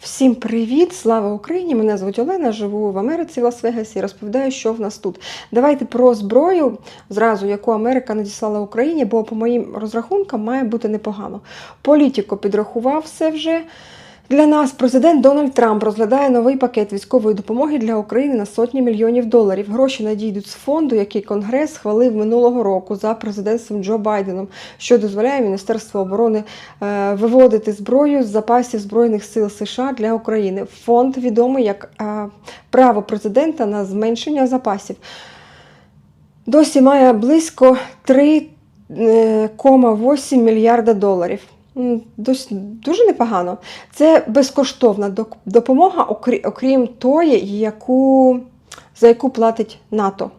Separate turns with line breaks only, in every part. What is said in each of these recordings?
Всім привіт! Слава Україні! Мене звуть Олена, живу в Америці в Лас-Вегасі і розповідаю, що в нас тут. Давайте про зброю, зразу яку Америка надіслала Україні, бо по моїм розрахункам має бути непогано. Політико підрахував все вже. Для нас президент Дональд Трамп розглядає новий пакет військової допомоги для України на сотні мільйонів доларів. Гроші надійдуть з фонду, який Конгрес схвалив минулого року за президентством Джо Байденом, що дозволяє Міністерству оборони е, виводити зброю з запасів збройних сил США для України. Фонд відомий як е, право президента на зменшення запасів. Досі має близько 3,8 мільярда доларів. Дуже непогано. Це безкоштовна допомога, окрім тої, яку, за яку платить НАТО.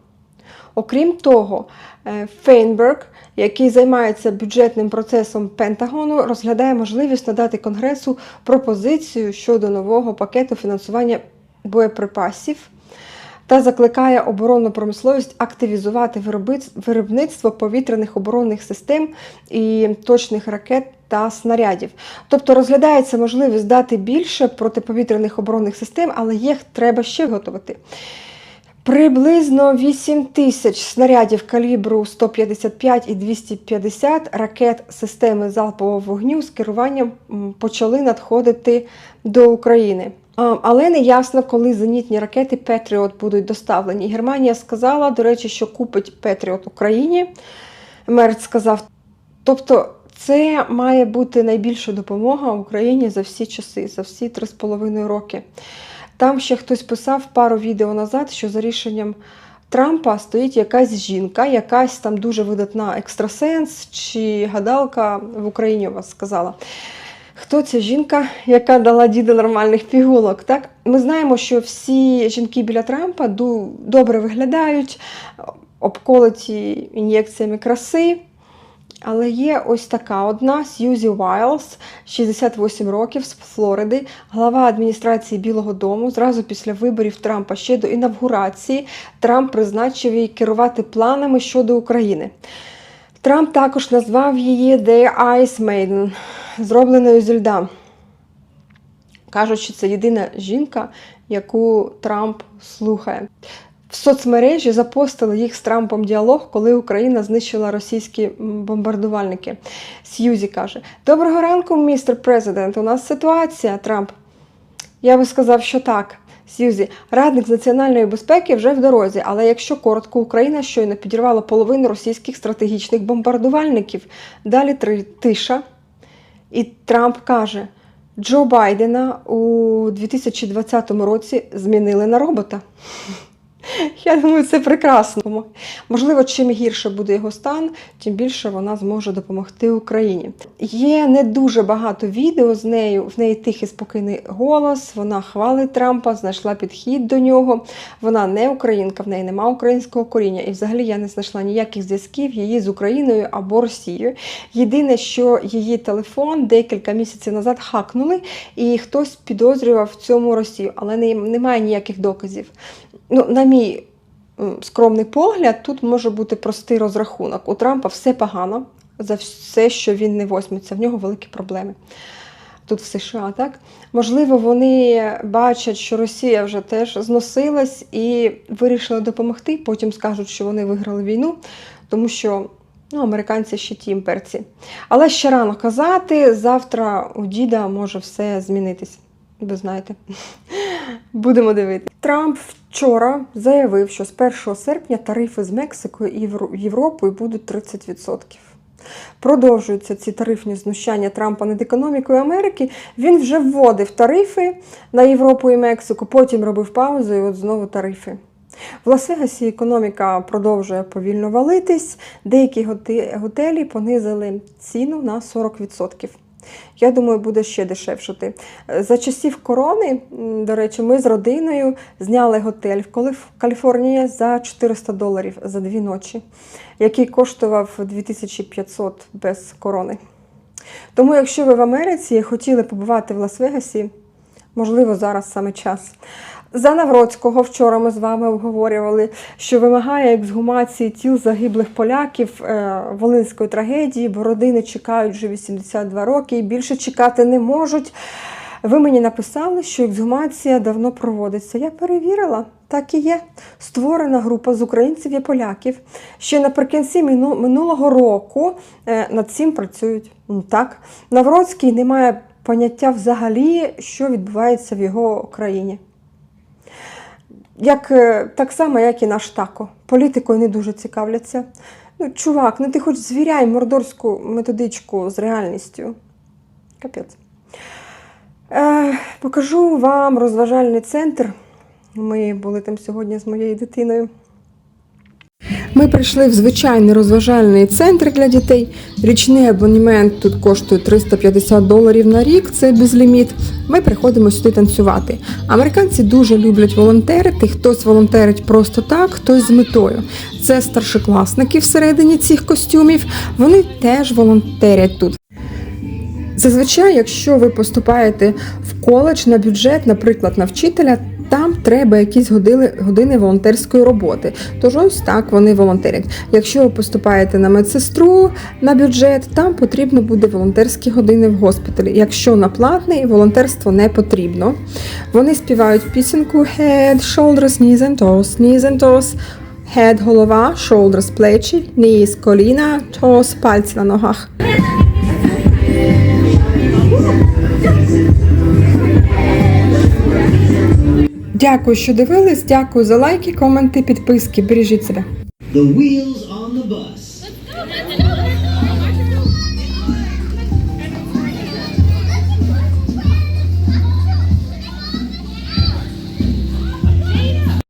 Окрім того, е, Фейнберг, який займається бюджетним процесом Пентагону, розглядає можливість надати Конгресу пропозицію щодо нового пакету фінансування боєприпасів та закликає оборонну промисловість активізувати виробництво повітряних оборонних систем і точних ракет та снарядів. Тобто розглядається можливість дати більше протиповітряних оборонних систем, але їх треба ще виготовити. Приблизно 8 тисяч снарядів калібру 155 і 250 ракет системи залпового вогню з керуванням почали надходити до України. Але не ясно, коли зенітні ракети Петріот будуть доставлені. Германія сказала, до речі, що купить Петріот Україні. Мерц сказав. Тобто, це має бути найбільша допомога Україні за всі часи, за всі 3,5 роки. Там ще хтось писав пару відео назад, що за рішенням Трампа стоїть якась жінка, якась там дуже видатна екстрасенс чи гадалка в Україні у вас сказала. Хто ця жінка, яка дала діду нормальних пігулок? Так? Ми знаємо, що всі жінки біля Трампа добре виглядають, обколоті ін'єкціями краси. Але є ось така одна Сьюзі Вайлз, 68 років з Флориди, глава адміністрації Білого Дому. Зразу після виборів Трампа ще до інавгурації Трамп призначив її керувати планами щодо України. Трамп також назвав її The Ice Maiden, зробленою зі льда. Кажуть, що це єдина жінка, яку Трамп слухає. В соцмережі запостили їх з Трампом діалог, коли Україна знищила російські бомбардувальники. Сьюзі каже: Доброго ранку, містер президент. У нас ситуація. Трамп. Я би сказав, що так. Сьюзі, радник з національної безпеки вже в дорозі, але якщо коротко, Україна щойно підірвала половину російських стратегічних бомбардувальників. Далі три тиша. І Трамп каже: Джо Байдена у 2020 році змінили на робота. Я думаю, це прекрасно. Можливо, чим гірше буде його стан, тим більше вона зможе допомогти Україні. Є не дуже багато відео з нею. В неї тихий спокійний голос. Вона хвалить Трампа, знайшла підхід до нього. Вона не українка, в неї нема українського коріння. І взагалі я не знайшла ніяких зв'язків її з Україною або Росією. Єдине, що її телефон декілька місяців назад хакнули, і хтось підозрював в цьому Росію, але немає ніяких доказів. Ну, на мій скромний погляд, тут може бути простий розрахунок. У Трампа все погано за все, що він не возьметься. В нього великі проблеми. Тут в США, так? Можливо, вони бачать, що Росія вже теж зносилась і вирішила допомогти. Потім скажуть, що вони виграли війну, тому що ну, американці ще ті імперці. Але ще рано казати, завтра у діда може все змінитись. Ви знаєте. Будемо дивитися. Трамп вчора заявив, що з 1 серпня тарифи з Мексикою і Євро- Європою будуть 30%. Продовжуються ці тарифні знущання Трампа над економікою Америки. Він вже вводив тарифи на Європу і Мексику, потім робив паузу і от знову тарифи. В Лас-Вегасі економіка продовжує повільно валитись. Деякі готелі понизили ціну на 40%. Я думаю, буде ще дешевшати. Е, За часів корони, до речі, ми з родиною зняли готель в Каліфорнії за 400 доларів за дві ночі, який коштував 2500 без корони. Тому, якщо ви в Америці хотіли побувати в Лас-Вегасі, можливо, зараз саме час. За Навроцького вчора ми з вами обговорювали, що вимагає ексгумації тіл загиблих поляків е, Волинської трагедії, бо родини чекають вже 82 роки і більше чекати не можуть. Ви мені написали, що ексгумація давно проводиться. Я перевірила, так і є. Створена група з українців і поляків. Ще наприкінці минулого року е, над цим працюють. Так, Навроцький не має поняття взагалі, що відбувається в його країні. Як, е, так само, як і наш тако. Політикою не дуже цікавляться. Ну, чувак, ну ти хоч звіряй мордорську методичку з реальністю. Капець. Е, покажу вам розважальний центр. Ми були там сьогодні з моєю дитиною. Ми прийшли в звичайний розважальний центр для дітей. Річний абонемент тут коштує 350 доларів на рік, це безліміт. Ми приходимо сюди танцювати. Американці дуже люблять волонтерити. Хтось волонтерить просто так, хтось з метою. Це старшокласники всередині цих костюмів. Вони теж волонтерять тут. Зазвичай, якщо ви поступаєте в коледж на бюджет, наприклад, на вчителя, там треба якісь години, години волонтерської роботи. Тож ось так вони волонтерять. Якщо ви поступаєте на медсестру на бюджет, там потрібно буде волонтерські години в госпіталі. Якщо на платний, волонтерство не потрібно. Вони співають пісеньку Head, Shoulders, Knees and Toes, Knees and Toes. Head – голова, shoulders – плечі, knees – коліна, toes – пальці на ногах. Дякую, що дивились. Дякую за лайки, коменти, підписки. Бережіть себе.
The wheels on the bus.